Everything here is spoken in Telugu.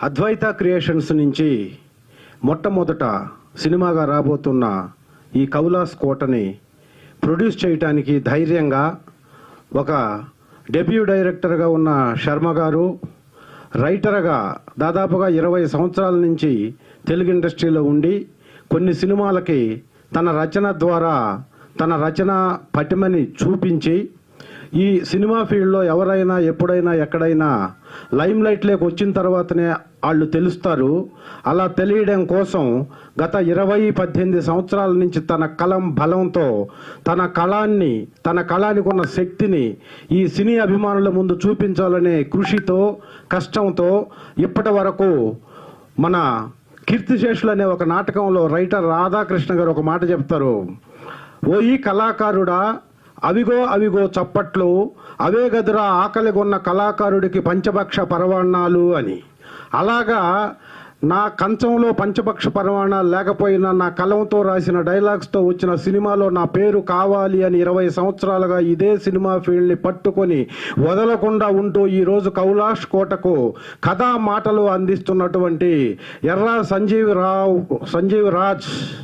అద్వైత క్రియేషన్స్ నుంచి మొట్టమొదట సినిమాగా రాబోతున్న ఈ కౌలాస్ కోటని ప్రొడ్యూస్ చేయటానికి ధైర్యంగా ఒక డెబ్యూ డైరెక్టర్గా ఉన్న శర్మ గారు రైటర్గా దాదాపుగా ఇరవై సంవత్సరాల నుంచి తెలుగు ఇండస్ట్రీలో ఉండి కొన్ని సినిమాలకి తన రచన ద్వారా తన రచన పటిమని చూపించి ఈ సినిమా ఫీల్డ్లో ఎవరైనా ఎప్పుడైనా ఎక్కడైనా లైమ్ లైట్లోకి వచ్చిన తర్వాతనే వాళ్ళు తెలుస్తారు. అలా తెలియడం కోసం గత ఇరవై పద్దెనిమిది సంవత్సరాల నుంచి తన కలం బలంతో తన కళాన్ని తన కళానికి ఉన్న శక్తిని ఈ సినీ అభిమానుల ముందు చూపించాలనే కృషితో కష్టంతో ఇప్పటి వరకు మన కీర్తిశేషులు అనే ఒక నాటకంలో రైటర్ రాధాకృష్ణ గారు ఒక మాట చెప్తారు. ఓ ఈ కళాకారుడా అవిగో అవిగో చప్పట్లు అవే గదురా ఆకలిగొన్న కళాకారుడికి పంచభక్ష పరవాణాలు అని. అలాగా నా కంచంలో పంచభక్ష పరమాణాలు లేకపోయినా నా కలంతో రాసిన డైలాగ్స్తో వచ్చిన సినిమాలో నా పేరు కావాలి అని ఇరవై సంవత్సరాలుగా ఇదే సినిమా ఫీల్డ్ని పట్టుకొని వదలకుండా ఉంటూ ఈరోజు కౌలాష్ కోటకు కథా మాటలు అందిస్తున్నటువంటి ఎర్రా సంజీవ్ రావు సంజీవ్ రాజ్.